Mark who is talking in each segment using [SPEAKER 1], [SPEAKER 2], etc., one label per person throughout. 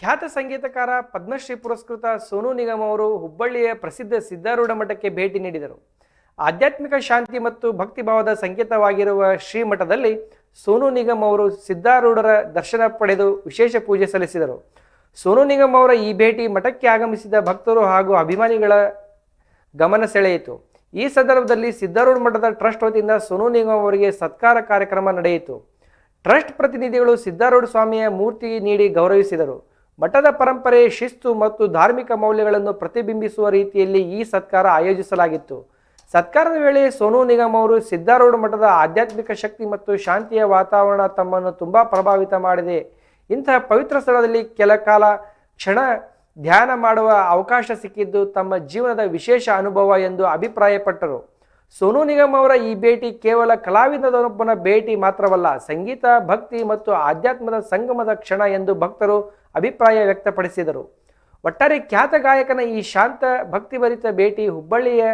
[SPEAKER 1] ಖ್ಯಾತ ಸಂಗೀತಕಾರ ಪದ್ಮಶ್ರೀ ಪುರಸ್ಕೃತ ಸೋನು ನಿಗಮ್ ಅವರು ಹುಬ್ಬಳ್ಳಿಯ ಪ್ರಸಿದ್ಧ ಸಿದ್ಧಾರೂಢ ಮಠಕ್ಕೆ ಭೇಟಿ ನೀಡಿದರು. ಆಧ್ಯಾತ್ಮಿಕ ಶಾಂತಿ ಮತ್ತು ಭಕ್ತಿಭಾವದ ಸಂಕೇತವಾಗಿರುವ ಶ್ರೀಮಠದಲ್ಲಿ ಸೋನು ನಿಗಮ್ ಅವರು ಸಿದ್ಧಾರೂಢರ ದರ್ಶನ ಪಡೆದು ವಿಶೇಷ ಪೂಜೆ ಸಲ್ಲಿಸಿದರು. ಸೋನು ನಿಗಮ್ ಅವರ ಈ ಭೇಟಿ ಮಠಕ್ಕೆ ಆಗಮಿಸಿದ ಭಕ್ತರು ಹಾಗೂ ಅಭಿಮಾನಿಗಳ ಗಮನ ಸೆಳೆಯಿತು. ಈ ಸಂದರ್ಭದಲ್ಲಿ ಸಿದ್ಧಾರೂಢ ಮಠದ ಟ್ರಸ್ಟ್ ವತಿಯಿಂದ ಸೋನು ನಿಗಮ್ ಅವರಿಗೆ ಸತ್ಕಾರ ಕಾರ್ಯಕ್ರಮ ನಡೆಯಿತು. ಟ್ರಸ್ಟ್ ಪ್ರತಿನಿಧಿಗಳು ಸಿದ್ಧಾರೂಢ ಸ್ವಾಮಿಯ ಮೂರ್ತಿ ನೀಡಿ ಗೌರವಿಸಿದರು. ಮಠದ ಪರಂಪರೆ, ಶಿಸ್ತು ಮತ್ತು ಧಾರ್ಮಿಕ ಮೌಲ್ಯಗಳನ್ನು ಪ್ರತಿಬಿಂಬಿಸುವ ರೀತಿಯಲ್ಲಿ ಈ ಸತ್ಕಾರ ಆಯೋಜಿಸಲಾಗಿತ್ತು. ಸತ್ಕಾರದ ವೇಳೆ ಸೋನು ನಿಗಮ್ ಅವರು ಸಿದ್ದಾರೂಢ ಮಠದ ಆಧ್ಯಾತ್ಮಿಕ ಶಕ್ತಿ ಮತ್ತು ಶಾಂತಿಯ ವಾತಾವರಣ ತಮ್ಮನ್ನು ತುಂಬ ಪ್ರಭಾವಿತ ಮಾಡಿದೆ. ಇಂತಹ ಪವಿತ್ರ ಸ್ಥಳದಲ್ಲಿ ಕೆಲ ಕಾಲ ಕ್ಷಣ ಧ್ಯಾನ ಮಾಡುವ ಅವಕಾಶ ಸಿಕ್ಕಿದ್ದು ತಮ್ಮ ಜೀವನದ ವಿಶೇಷ ಅನುಭವ ಎಂದು ಅಭಿಪ್ರಾಯಪಟ್ಟರು. ಸೋನು ನಿಗಮ್ ಅವರ ಈ ಭೇಟಿ ಕೇವಲ ಕಲಾವಿದನೊಬ್ಬನ ಭೇಟಿ ಮಾತ್ರವಲ್ಲ, ಸಂಗೀತ, ಭಕ್ತಿ ಮತ್ತು ಆಧ್ಯಾತ್ಮದ ಸಂಗಮದ ಕ್ಷಣ ಎಂದು ಭಕ್ತರು ಅಭಿಪ್ರಾಯ ವ್ಯಕ್ತಪಡಿಸಿದರು. ಒಟ್ಟಾರೆ ಖ್ಯಾತ ಗಾಯಕನ ಈ ಶಾಂತ, ಭಕ್ತಿಭರಿತ ಭೇಟಿ ಹುಬ್ಬಳ್ಳಿಯ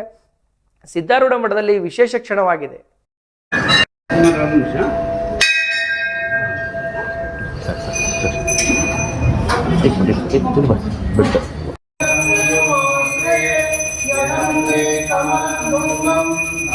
[SPEAKER 1] ಸಿದ್ಧಾರೂಢ ಮಠದಲ್ಲಿ ವಿಶೇಷ ಕ್ಷಣವಾಗಿದೆ.
[SPEAKER 2] mum
[SPEAKER 3] mum.